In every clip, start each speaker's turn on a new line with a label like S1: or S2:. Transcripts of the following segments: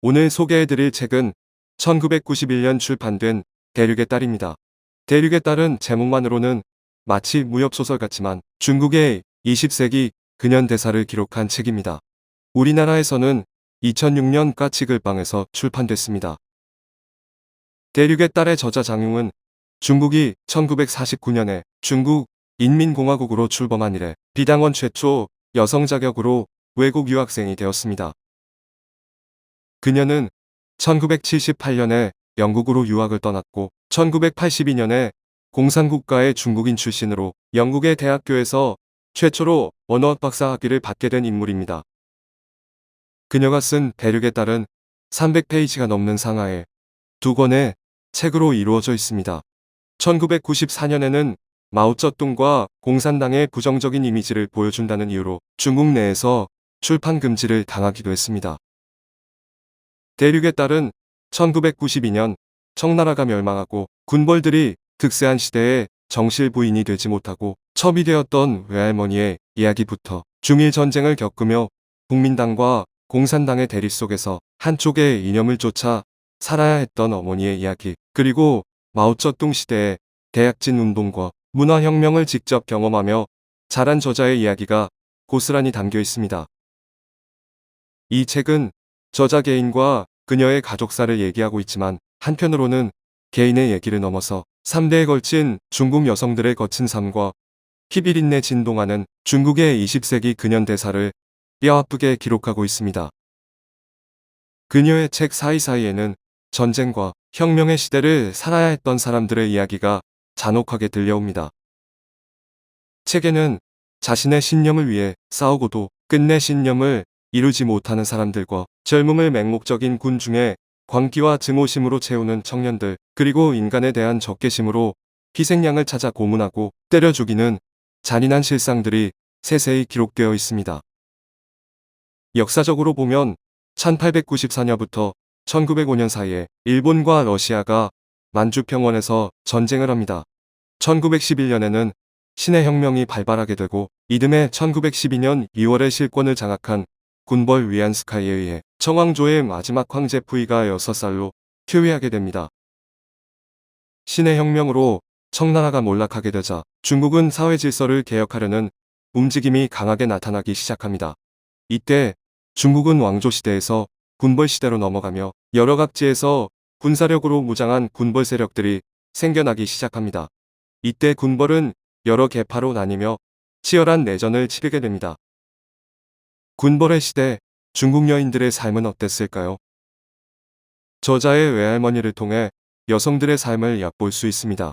S1: 오늘 소개해드릴 책은 1991년 출판된 대륙의 딸입니다. 대륙의 딸은 제목만으로는 마치 무협소설 같지만 중국의 20세기 근현 대사를 기록한 책입니다. 우리나라에서는 2006년 까치글방에서 출판됐습니다. 대륙의 딸의 저자 장용은 중국이 1949년에 중국 인민공화국으로 출범한 이래 비당원 최초 여성 자격으로 외국 유학생이 되었습니다. 그녀는 1978년에 영국으로 유학을 떠났고 1982년에 공산국가의 중국인 출신으로 영국의 대학교에서 최초로 언어학 박사 학위를 받게 된 인물입니다. 그녀가 쓴 대륙의 딸은 300페이지가 넘는 상하에 두 권의 책으로 이루어져 있습니다. 1994년에는 마오쩌둥과 공산당의 부정적인 이미지를 보여준다는 이유로 중국 내에서 출판 금지를 당하기도 했습니다. 대륙의 딸은 1992년 청나라가 멸망하고 군벌들이 득세한 시대에 정실 부인이 되지 못하고 첩이 되었던 외할머니의 이야기부터 중일 전쟁을 겪으며 국민당과 공산당의 대립 속에서 한쪽의 이념을 쫓아 살아야 했던 어머니의 이야기 그리고 마오쩌둥 시대의 대약진 운동과 문화혁명을 직접 경험하며 자란 저자의 이야기가 고스란히 담겨 있습니다. 이 책은 저자 개인과 그녀의 가족사를 얘기하고 있지만 한편으로는 개인의 얘기를 넘어서 3대에 걸친 중국 여성들의 거친 삶과 피비린내 진동하는 중국의 20세기 근현대사를 뼈아프게 기록하고 있습니다. 그녀의 책 사이사이에는 전쟁과 혁명의 시대를 살아야 했던 사람들의 이야기가 잔혹하게 들려옵니다. 책에는 자신의 신념을 위해 싸우고도 끝내 신념을 이루지 못하는 사람들과 젊음을 맹목적인 군 중에 광기와 증오심으로 채우는 청년들 그리고 인간에 대한 적개심으로 희생양을 찾아 고문하고 때려 죽이는 잔인한 실상들이 세세히 기록되어 있습니다. 역사적으로 보면 1894년부터 1905년 사이에 일본과 러시아가 만주평원에서 전쟁을 합니다. 1911년에는 신의 혁명이 발발하게 되고 이듬해 1912년 2월에 실권을 장악한 군벌 위안스카이에 의해 청왕조의 마지막 황제 푸이가 6살로 퇴위하게 됩니다. 신의 혁명으로 청나라가 몰락하게 되자 중국은 사회 질서를 개혁하려는 움직임이 강하게 나타나기 시작합니다. 이때 중국은 왕조 시대에서 군벌 시대로 넘어가며 여러 각지에서 군사력으로 무장한 군벌 세력들이 생겨나기 시작합니다. 이때 군벌은 여러 계파로 나뉘며 치열한 내전을 치르게 됩니다. 군벌의 시대 중국 여인들의 삶은 어땠을까요? 저자의 외할머니를 통해 여성들의 삶을 얕볼 수 있습니다.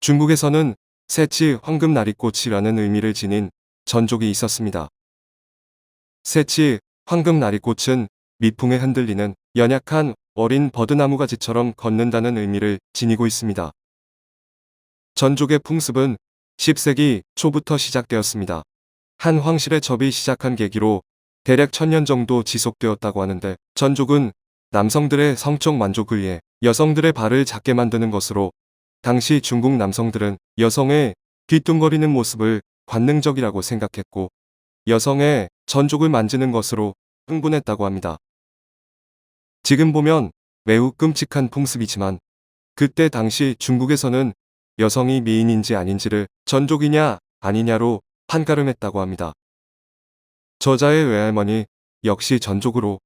S1: 중국에서는 새치 황금 나리꽃이라는 의미를 지닌 전족이 있었습니다. 새치 황금 나리꽃은 미풍에 흔들리는 연약한 어린 버드나무 가지처럼 걷는다는 의미를 지니고 있습니다. 전족의 풍습은 10세기 초부터 시작되었습니다. 한 황실의 접이 시작한 계기로 대략 천년 정도 지속되었다고 하는데 전족은 남성들의 성적 만족을 위해 여성들의 발을 작게 만드는 것으로 당시 중국 남성들은 여성의 뒤뚱거리는 모습을 관능적이라고 생각했고 여성의 전족을 만지는 것으로 흥분했다고 합니다. 지금 보면 매우 끔찍한 풍습이지만 그때 당시 중국에서는 여성이 미인인지 아닌지를 전족이냐 아니냐로 판가름했다고 합니다. 저자의 외할머니 역시 전족으로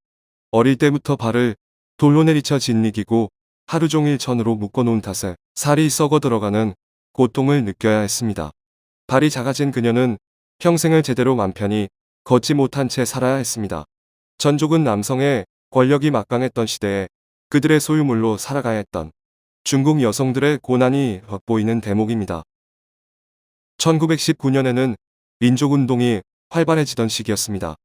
S1: 어릴 때부터 발을 돌로 내리쳐 짓이기고 하루 종일 천으로 묶어놓은 탓에 살이 썩어 들어가는 고통을 느껴야 했습니다. 발이 작아진 그녀는 평생을 제대로 맘 편히 걷지 못한 채 살아야 했습니다. 전족은 남성의 권력이 막강했던 시대에 그들의 소유물로 살아가야 했던 중국 여성들의 고난이 돋보이는 대목입니다. 1919년에는 민족운동이 활발해지던 시기였습니다.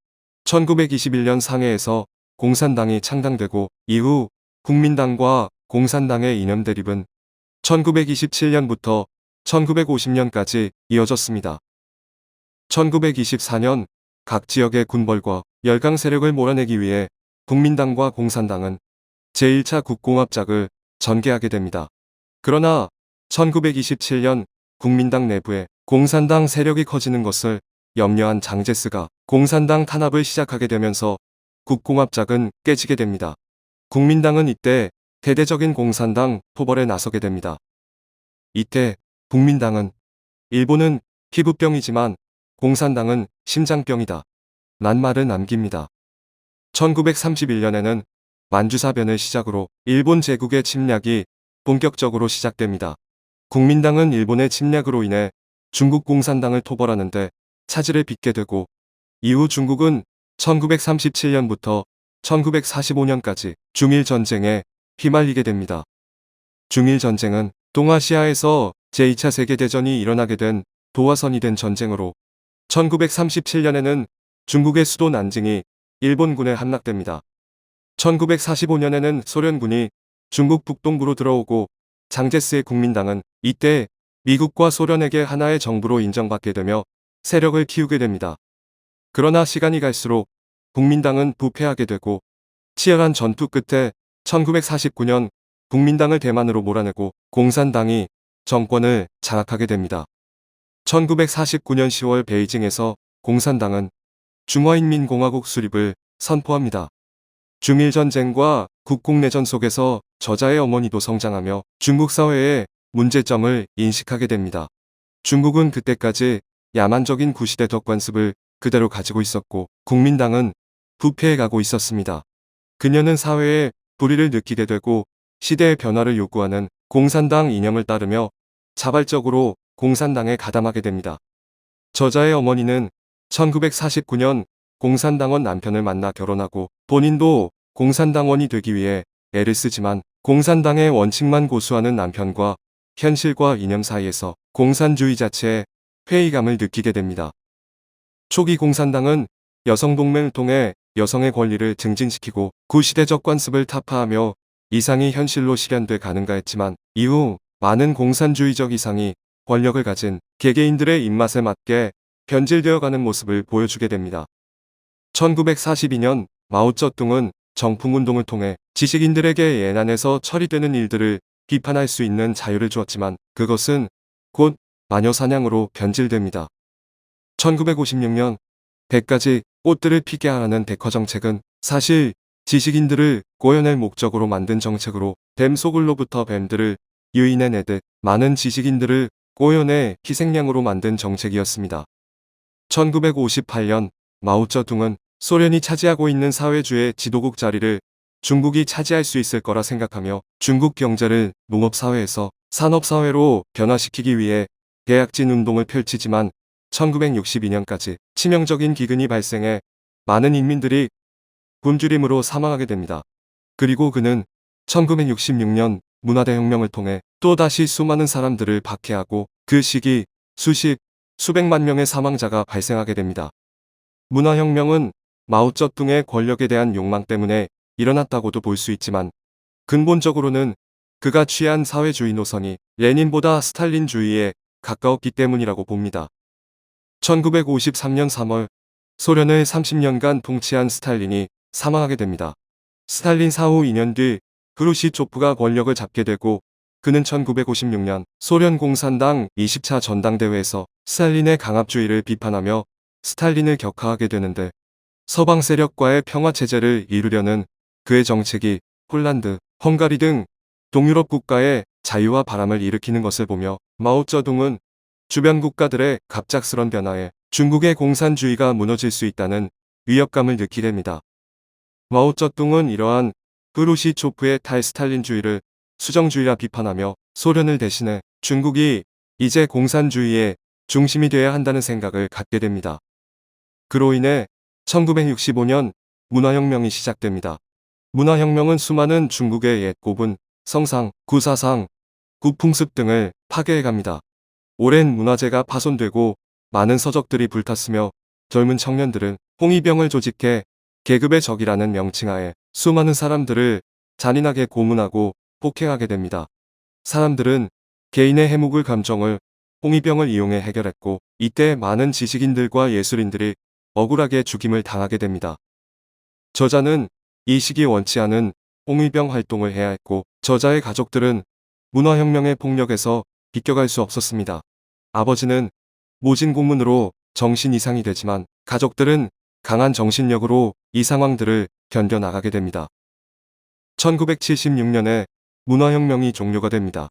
S1: 1921년 상해에서 공산당이 창당되고 이후 국민당과 공산당의 이념 대립은 1927년부터 1950년까지 이어졌습니다. 1924년 각 지역의 군벌과 열강 세력을 몰아내기 위해 국민당과 공산당은 제1차 국공합작을 전개하게 됩니다. 그러나 1927년 국민당 내부에 공산당 세력이 커지는 것을 염려한 장제스가 공산당 탄압을 시작하게 되면서 국공합작은 깨지게 됩니다. 국민당은 이때 대대적인 공산당 포벌에 나서게 됩니다. 이때 국민당은 일본은 피부병이지만 공산당은 심장병이다. 란 말을 남깁니다. 1931년에는 만주사변을 시작으로 일본 제국의 침략이 본격적으로 시작됩니다. 국민당은 일본의 침략으로 인해 중국 공산당을 토벌하는데 차질을 빚게 되고 이후 중국은 1937년부터 1945년까지 중일 전쟁에 휘말리게 됩니다. 중일 전쟁은 동아시아에서 제2차 세계대전이 일어나게 된 도화선이 된 전쟁으로 1937년에는 중국의 수도 난징이 일본군에 함락됩니다. 1945년에는 소련군이 중국 북동부로 들어오고 장제스의 국민당은 이때 미국과 소련에게 하나의 정부로 인정받게 되며 세력을 키우게 됩니다. 그러나 시간이 갈수록 국민당은 부패하게 되고 치열한 전투 끝에 1949년 국민당을 대만으로 몰아내고 공산당이 정권을 장악하게 됩니다. 1949년 10월 베이징에서 공산당은 중화인민공화국 수립을 선포합니다. 중일전쟁과 국공내전 속에서 저자의 어머니도 성장하며 중국 사회의 문제점을 인식하게 됩니다. 중국은 그때까지 야만적인 구시대 덕관습을 그대로 가지고 있었고 국민당은 부패해 가고 있었습니다. 그녀는 사회에 불의를 느끼게 되고 시대의 변화를 요구하는 공산당 이념을 따르며 자발적으로 공산당에 가담하게 됩니다. 저자의 어머니는 1949년 공산당원 남편을 만나 결혼하고 본인도 공산당원이 되기 위해 애를 쓰지만 공산당의 원칙만 고수하는 남편과 현실과 이념 사이에서 공산주의 자체에 회의감을 느끼게 됩니다. 초기 공산당은 여성 동맹을 통해 여성의 권리를 증진시키고 구시대적 관습을 타파하며 이상이 현실로 실현돼 가는가 했지만 이후 많은 공산주의적 이상이 권력을 가진 개개인들의 입맛에 맞게 변질되어 가는 모습을 보여주게 됩니다. 1942년 마오쩌둥은 정풍운동을 통해 지식인들에게 예난에서 처리되는 일들을 비판할 수 있는 자유를 주었지만 그것은 곧 마녀 사냥으로 변질됩니다. 1956년 100가지 꽃들을 피게 하라는 백화 정책은 사실 지식인들을 꼬여낼 목적으로 만든 정책으로 뱀 속을로부터 뱀들을 유인해내듯 많은 지식인들을 꼬여내 희생양으로 만든 정책이었습니다. 1958년 마오쩌둥은 소련이 차지하고 있는 사회주의 지도국 자리를 중국이 차지할 수 있을 거라 생각하며 중국 경제를 농업사회에서 산업사회로 변화시키기 위해 계약진 운동을 펼치지만 1962년까지 치명적인 기근이 발생해 많은 인민들이 굶주림으로 사망하게 됩니다. 그리고 그는 1966년 문화대혁명을 통해 또다시 수많은 사람들을 박해하고 그 시기 수십, 수백만 명의 사망자가 발생하게 됩니다. 문화혁명은 마오쩌둥의 권력에 대한 욕망 때문에 일어났다고도 볼 수 있지만 근본적으로는 그가 취한 사회주의 노선이 레닌보다 스탈린주의에 가까웠기 때문이라고 봅니다. 1953년 3월 소련을 30년간 통치한 스탈린이 사망하게 됩니다. 스탈린 사후 2년 뒤 크루시초프가 권력을 잡게 되고 그는 1956년 소련 공산당 20차 전당대회에서 스탈린의 강압주의를 비판하며 스탈린을 격하하게 되는데 서방 세력과의 평화체제를 이루려는 그의 정책이 폴란드, 헝가리 등 동유럽 국가의 자유와 바람을 일으키는 것을 보며 마오쩌둥은 주변 국가들의 갑작스런 변화에 중국의 공산주의가 무너질 수 있다는 위협감을 느끼게 됩니다. 마오쩌둥은 이러한 프루시초프의 탈스탈린주의를 수정주의라 비판하며 소련을 대신해 중국이 이제 공산주의의 중심이 되어야 한다는 생각을 갖게 됩니다. 그로 인해 1965년 문화혁명이 시작됩니다. 문화혁명은 수많은 중국의 옛 고분, 성상, 구사상, 구풍습 등을 파괴해갑니다. 오랜 문화재가 파손되고 많은 서적들이 불탔으며 젊은 청년들은 홍위병을 조직해 계급의 적이라는 명칭하에 수많은 사람들을 잔인하게 고문하고 폭행하게 됩니다. 사람들은 개인의 해묵을 감정을 홍위병을 이용해 해결했고 이때 많은 지식인들과 예술인들이 억울하게 죽임을 당하게 됩니다. 저자는 이 시기 원치 않은 홍위병 활동을 해야 했고 저자의 가족들은 문화혁명의 폭력에서 비껴갈 수 없었습니다. 아버지는 모진 고문으로 정신 이상이 되지만 가족들은 강한 정신력으로 이 상황들을 견뎌나가게 됩니다. 1976년에 문화혁명이 종료가 됩니다.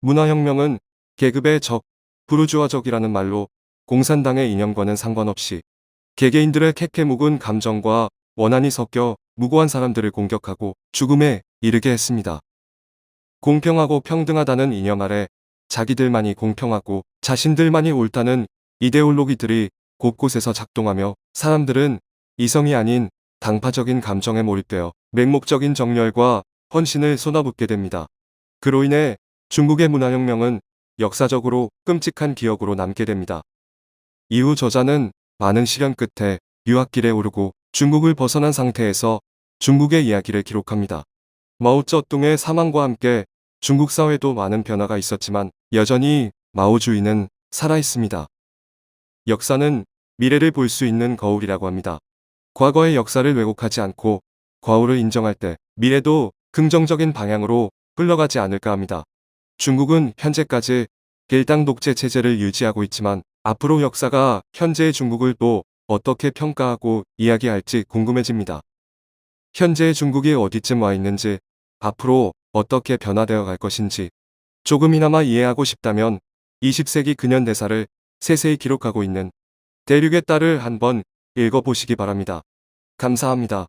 S1: 문화혁명은 계급의 적, 부르주아 적이라는 말로 공산당의 이념과는 상관없이 개개인들의 캐캐 묵은 감정과 원한이 섞여 무고한 사람들을 공격하고 죽음에 이르게 했습니다. 공평하고 평등하다는 이념 아래 자기들만이 공평하고 자신들만이 옳다는 이데올로기들이 곳곳에서 작동하며 사람들은 이성이 아닌 당파적인 감정에 몰입되어 맹목적인 정열과 헌신을 쏟아붓게 됩니다. 그로 인해 중국의 문화혁명은 역사적으로 끔찍한 기억으로 남게 됩니다. 이후 저자는 많은 시련 끝에 유학길에 오르고 중국을 벗어난 상태에서 중국의 이야기를 기록합니다. 마오쩌둥의 사망과 함께 중국 사회도 많은 변화가 있었지만 여전히 마오주의는 살아있습니다. 역사는 미래를 볼 수 있는 거울이라고 합니다. 과거의 역사를 왜곡하지 않고 과오를 인정할 때 미래도 긍정적인 방향으로 흘러가지 않을까 합니다. 중국은 현재까지 일당 독재 체제를 유지하고 있지만 앞으로 역사가 현재의 중국을 또 어떻게 평가하고 이야기할지 궁금해집니다. 현재의 중국이 어디쯤 와 있는지 앞으로 어떻게 변화되어 갈 것인지 조금이나마 이해하고 싶다면 20세기 근현 대사를 세세히 기록하고 있는 대륙의 딸을 한번 읽어보시기 바랍니다. 감사합니다.